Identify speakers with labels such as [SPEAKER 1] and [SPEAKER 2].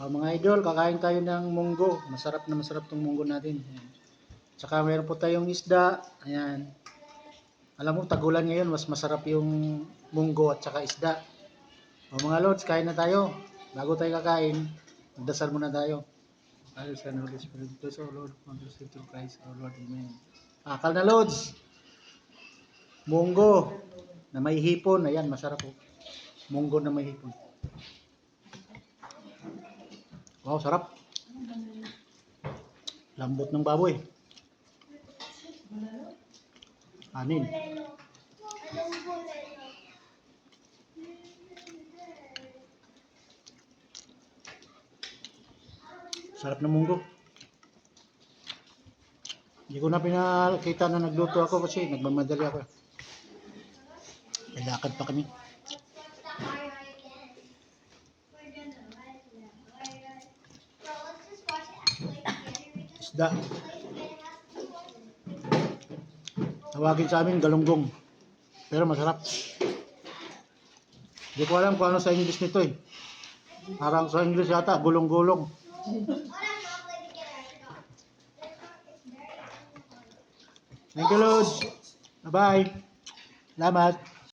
[SPEAKER 1] Oh, mga idol, kakain tayo ng munggo. Masarap na masarap tong munggo natin. Ayan. Tsaka meron po tayong isda. Ayan. Alam mo, tagulan ngayon, mas masarap yung munggo at saka isda. O mga lods, kain na tayo. Bago tayo kakain, magdasal muna tayo. Father, Son, Holy Spirit, bless our Lord, Son, through Christ, our Lord, Amen. Akal na lods. Munggo na may hipon. Ayan, masarap po. Munggo na may hipon. Wow, sarap. Lambot ng baboy. Anin. Sarap ng munggo. Hindi ko na pinakita na nagluto ako kasi nagmamadali ako. May lakad pa kami. Isda. Tawagin sa amin galunggong. Pero masarap. Hindi ko alam kung ano sa English nito eh. Parang sa English yata, gulong-gulong. Thank you, Lord. Bye-bye. Salamat.